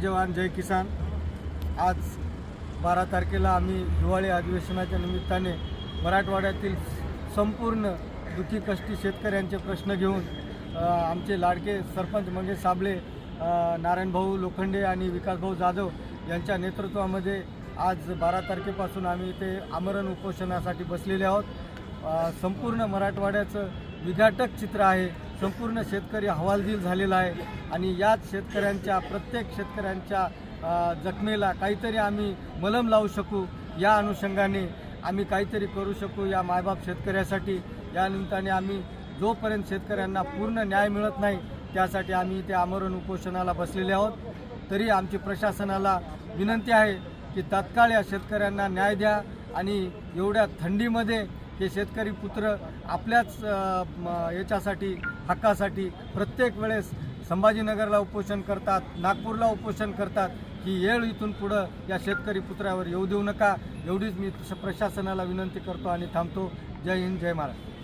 जवान जय किसान. आज बारा तारखेला आम्ही हिवाळी अधिवेशनाच्या निमित्ताने मराठवाड्यातील संपूर्ण दुखी कष्टी शेतकऱ्यांचे प्रश्न घेऊन आमचे लाडके सरपंच मंगेश साबळे नारायणभाऊ लोखंडे आणि विकासभाऊ जाधव यांच्या नेतृत्वामध्ये आज बारा तारखेपासून आम्ही इथे आमरण उपोषणासाठी बसलेले आहोत. संपूर्ण मराठवाड्याचं विघाटक चित्र आहे. संपूर्ण शेतकरी हवालदिल झालेला आहे. आणि याच शेतकऱ्यांच्या प्रत्येक शेतकऱ्यांच्या जखमेला काहीतरी आम्ही मलम लावू शकू. या अनुषंगाने आम्ही काहीतरी करू शकू या मायबाप शेतकऱ्यासाठी. या निमित्ताने आम्ही जोपर्यंत शेतकऱ्यांना पूर्ण न्याय मिळत नाही त्यासाठी आम्ही इथे आमरण उपोषणाला बसलेले आहोत. तरी आमची प्रशासनाला विनंती आहे की तात्काळ या शेतकऱ्यांना न्याय द्या आणि एवढ्या थंडीमध्ये हे शेतकरी पुत्र आपल्याच याच्यासाठी हक्कासाठी प्रत्येक वेळेस संभाजीनगरला उपोषण करतात नागपूरला उपोषण करतात ही येळ इथून पुढं या शेतकरी पुत्रावर येऊ देऊ नका. एवढीच मी प्रशासनाला विनंती करतो आणि थांबतो. जय हिंद जय महाराष्ट्र.